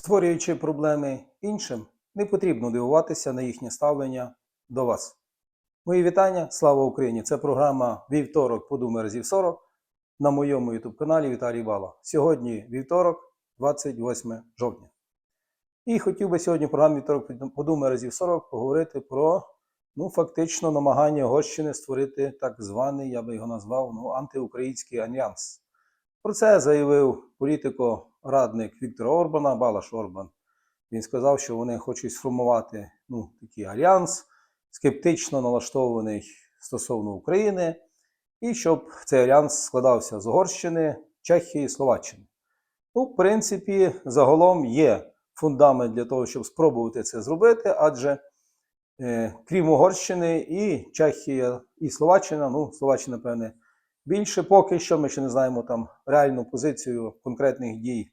Створюючи проблеми іншим, не потрібно дивуватися на їхнє ставлення до вас. Мої вітання, слава Україні! Це програма Вівторок подумай разів 40 на моєму youtube каналі Віталій Бала. Сьогодні вівторок, 28 жовтня. І хотів би сьогодні в програмі Вівторок подумай разів 40 поговорити про ну, фактично намагання Угорщини створити так званий, я би його назвав, ну, антиукраїнський альянс. Про це заявив політико-радник Віктора Орбана, Балаш Орбан. Він сказав, що вони хочуть сформувати ну, такий альянс, скептично налаштований стосовно України, і щоб цей альянс складався з Угорщини, Чехії, Словаччини. Ну, в принципі, загалом є фундамент для того, щоб спробувати це зробити, адже е, крім Угорщини, і Чехія, і Словаччина, ну, Словаччина, певне, більше поки що ми ще не знаємо там реальну позицію конкретних дій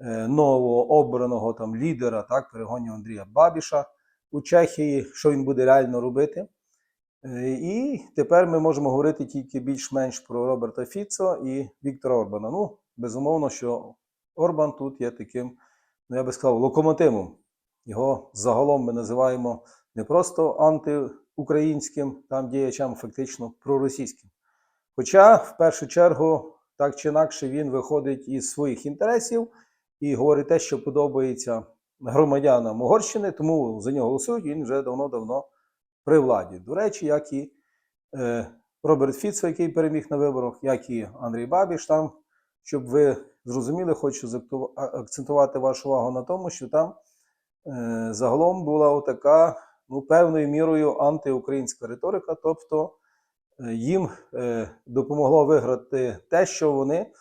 е, нового обраного там лідера, так, перегонів Андрія Бабіша у Чехії, що він буде реально робити. Е, І тепер ми можемо говорити тільки більш-менш про Роберта Фіцо і Віктора Орбана. Ну, безумовно, що Орбан тут є таким, ну я би сказав, локомотивом. Його загалом ми називаємо не просто антиукраїнським там діячем, а фактично проросійським. Хоча, в першу чергу, так чи інакше, він виходить із своїх інтересів і говорить те, що подобається громадянам Угорщини, тому за нього голосують, він вже давно-давно при владі. До речі, як і е, Роберт Фіцо, який переміг на виборах, як і Андрій Бабіш, там, щоб ви зрозуміли, хочу акцентувати вашу увагу на тому, що там е, загалом була отака, ну, певною мірою антиукраїнська риторика, тобто їм е, допомогло виграти те, що вони,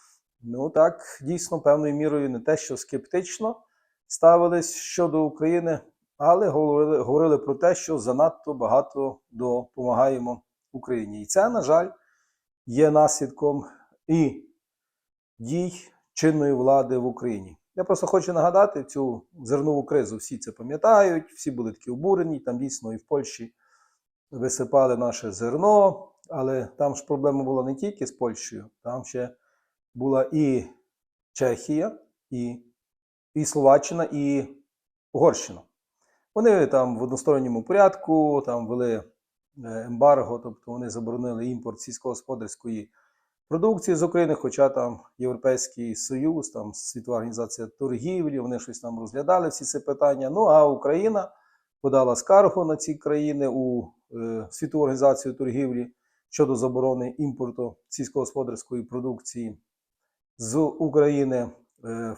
ну так, дійсно, певною мірою не те, що скептично ставились щодо України, але говорили, говорили про те, що занадто багато допомагаємо Україні. І це, на жаль, є наслідком і дій чинної влади в Україні. Я просто хочу нагадати цю зернову кризу. Всі це пам'ятають, всі були такі обурені. Там дійсно і в Польщі висипали наше зерно, але там ж проблема була не тільки з Польщею, там ще була і Чехія, і, і Словаччина, і Угорщина. Вони там в односторонньому порядку там ввели е, ембарго, тобто вони заборонили імпорт сільськогосподарської продукції з України, хоча там Європейський Союз, там Світова організація торгівлі, вони щось там розглядали всі ці питання. Ну а Україна подала скаргу на ці країни у е, Світову організацію торгівлі щодо заборони імпорту сільськогосподарської продукції з України е,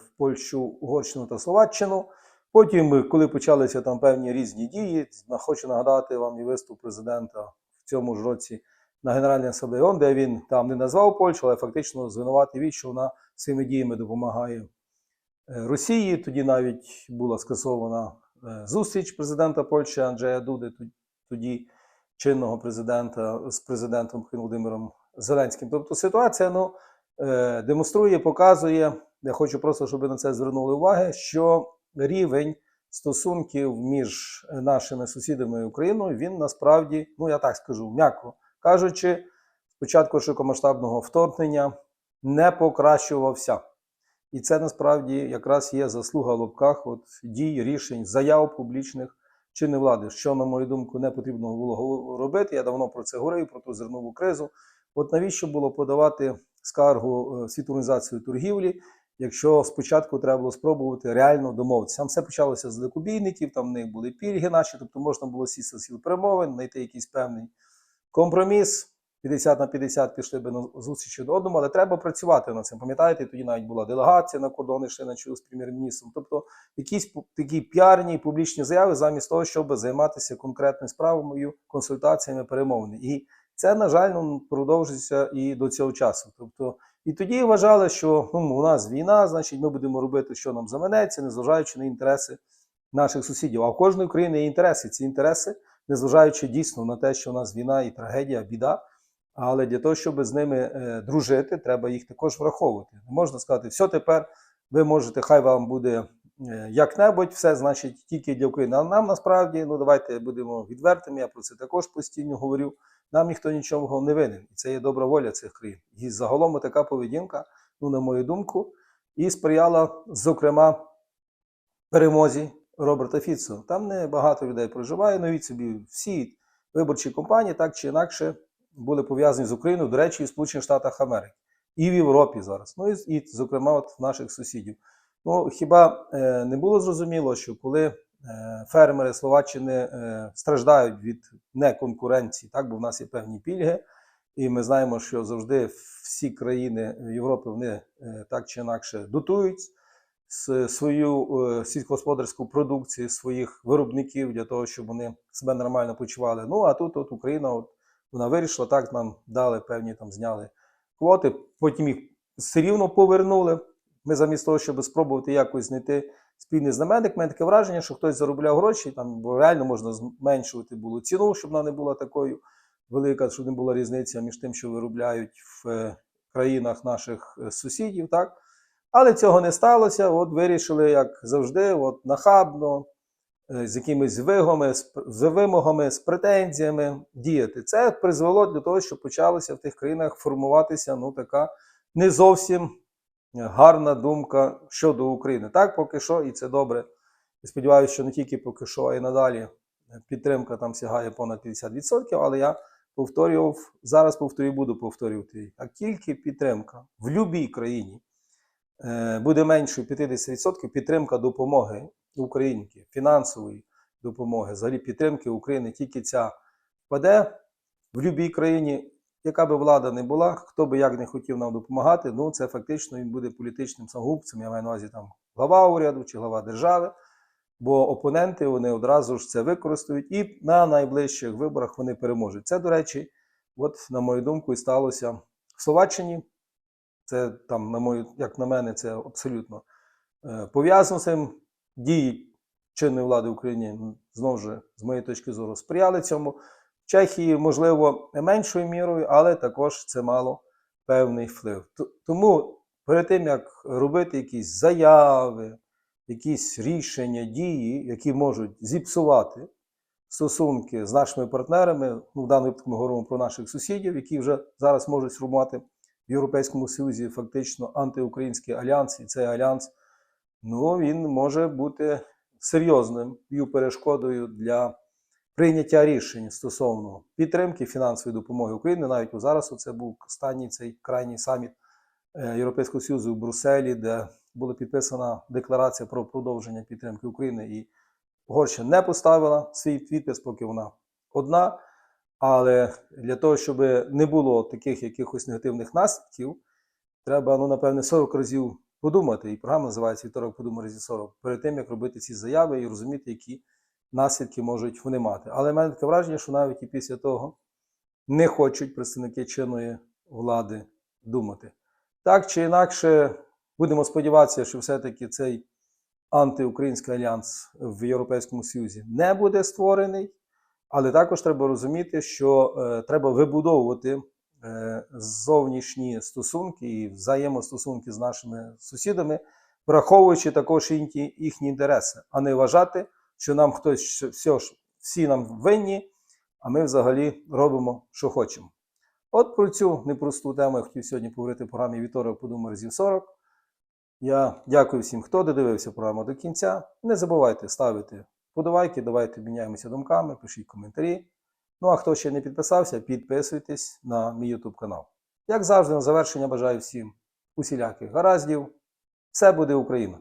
в Польщу, Угорщину та Словаччину. Потім, коли почалися там певні різні дії, хочу нагадати вам і виступ президента в цьому ж році на Генеральній асамблеї де він там не назвав Польщу, але фактично звинуватив її, що вона своїми діями допомагає е, Росії. Тоді навіть була скасована е, зустріч президента Польщі Анджея Дуди, тоді чинного президента з президентом Володимиром Зеленським. Тобто ситуація ну, е, демонструє, показує. Я хочу просто, щоб ви на це звернули увагу, що рівень стосунків між нашими сусідами і Україною він насправді, ну я так скажу, м'яко кажучи, з початку широкомасштабного вторгнення не покращувався. І це насправді якраз є заслуга в лапках от, дій, рішень, заяв публічних чинної влади, що, на мою думку, не потрібно було робити. Я давно про це говорив, про ту зернову кризу. От навіщо було подавати скаргу е, організацію торгівлі, якщо спочатку треба було спробувати реально домовитися. Там все почалося з далекобійників, там в них були пільги наші, тобто можна було сісти сіл перемовин, знайти якийсь певний компроміс. 50 на 50 пішли би на зустріч до одному, але треба працювати над цим. Пам'ятаєте, тоді навіть була делегація на кордони, йшли на чоло з прем'єр-міністром. Тобто якісь такі піарні публічні заяви замість того, щоб займатися конкретною справою, консультаціями, перемовини. І це, на жаль, ну, продовжується і до цього часу. Тобто, і тоді вважали, що ну, у нас війна, значить, ми будемо робити, що нам заманеться, незважаючи на інтереси наших сусідів. А в кожної країни є інтереси. Ці інтереси, незважаючи дійсно на те, що у нас війна і трагедія, біда. Але для того, щоб з ними е, дружити, треба їх також враховувати. Не можна сказати, все тепер ви можете, хай вам буде е, як-небудь, все значить тільки для України. А нам насправді, ну давайте будемо відвертими, я про це також постійно говорю. Нам ніхто нічого не винен. І це є добра воля цих країн. І загалом така поведінка, ну, на мою думку, і сприяла, зокрема, перемозі Роберта Фіцо. Там не багато людей проживає. Навіть собі всі виборчі кампанії так чи інакше були пов'язані з Україною, до речі, і в Сполучених Штатах Америки, і в Європі зараз. Ну і, і зокрема, от наших сусідів. Ну хіба е, не було зрозуміло, що коли е, фермери Словаччини е, страждають від неконкуренції, так бо в нас є певні пільги, і ми знаємо, що завжди всі країни Європи вони е, так чи інакше дотують свою е, сільськогосподарську продукцію своїх виробників для того, щоб вони себе нормально почували. Ну а тут от Україна, от вона вирішила, так нам дали певні там зняли квоти, потім їх все рівно повернули. Ми замість того, щоб спробувати якось знайти спільний знаменник, мене таке враження, що хтось заробляв гроші, там бо реально можна зменшувати було ціну, щоб вона не була такою велика, щоб не була різниця між тим, що виробляють в е, країнах наших е, сусідів, так. Але цього не сталося. От вирішили, як завжди, от нахабно, з якимись вигами, з вимогами, з претензіями діяти. Це призвело для того, що почалася в тих країнах формуватися ну, така не зовсім гарна думка щодо України. Так, поки що, і це добре. І сподіваюся, що не тільки поки що, а й надалі підтримка там сягає понад 50%, але я повторював, зараз повторюю, буду повторювати. А тільки підтримка в будь-якій країні е, буде меншою 50% підтримка допомоги Українки, фінансової допомоги, взагалі підтримки України, тільки ця впаде в будь-якій країні, яка би влада не була, хто би як не хотів нам допомагати, ну це фактично він буде політичним самогубцем, я маю на увазі там глава уряду чи глава держави. Бо опоненти вони одразу ж це використають і на найближчих виборах вони переможуть. Це, до речі, от на мою думку, і сталося в Словаччині. Це там, на мою, як на мене, це абсолютно е, пов'язано з цим. Дії чинної влади в Україні знову ж, з моєї точки зору, сприяли цьому. В Чехії, можливо, меншою мірою, але також це мало певний вплив. Тому перед тим, як робити якісь заяви, якісь рішення, дії, які можуть зіпсувати стосунки з нашими партнерами, ну, в даному випадку ми говоримо про наших сусідів, які вже зараз можуть сформувати в Європейському Союзі фактично антиукраїнський альянс, і цей альянс ну, він може бути серйозним перешкодою для прийняття рішень стосовно підтримки фінансової допомоги України. Навіть о зараз це був останній цей крайній саміт е, Європейського Союзу в Брюсселі, де була підписана декларація про продовження підтримки України. І Угорщина не поставила свій підпис, поки вона одна. Але для того, щоб не було таких якихось негативних наслідків, треба, ну, напевне, 40 разів подумати. І програма називається Вівторок подумай разів 40, перед тим, як робити ці заяви і розуміти, які наслідки можуть вони мати. Але в мене таке враження, що навіть і після того не хочуть представники чинної влади думати. Так чи інакше, будемо сподіватися, що все-таки цей антиукраїнський альянс в Європейському Союзі не буде створений. Але також треба розуміти, що е, треба вибудовувати зовнішні стосунки і взаємостосунки з нашими сусідами, враховуючи також їхні, інтереси, а не вважати, що нам хтось все ж всі нам винні, а ми взагалі робимо, що хочемо. От про цю непросту тему я хотів сьогодні поговорити в програмі Вівторок подумай разів 40. Я дякую всім, хто додивився програму до кінця. Не забувайте ставити подавайки, давайте міняємося думками, пишіть коментарі. Ну а хто ще не підписався, підписуйтесь на мій YouTube канал. Як завжди, на завершення бажаю всім усіляких гараздів. Все буде Україна!